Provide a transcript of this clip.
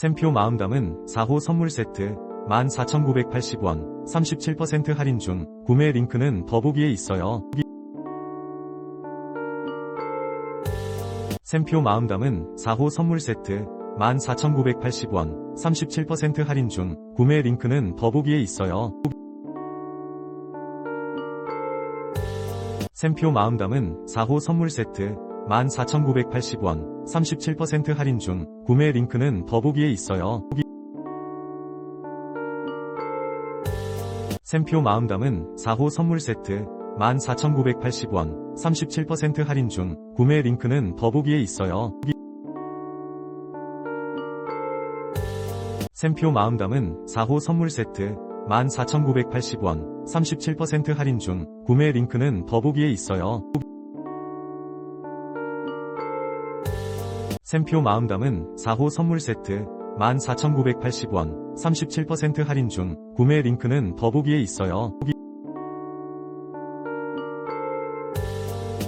샘표 마음 담은 4호 선물 세트 14,980원 37% 할인 중 구매 링크는 더보기에 있어요. 샘표 마음 담은 4호 선물 세트 14,980원 37% 할인 중 구매 링크는 더보기에 있어요. 샘표 마음 담은 4호 선물 세트 14,980원 37% 할인 중 구매 링크는 더보기에 있어요. 샘표 마음 담은 4호 선물 세트 14,980원 37% 할인 중 구매 링크는 더보기에 있어요. 샘표 마음 담은 4호 선물 세트 14,980원 37% 할인 중 구매 링크는 더보기에 있어요. 샘표 마음 담은 4호 선물 세트 14,980원 37% 할인 중 구매 링크는 더보기에 있어요.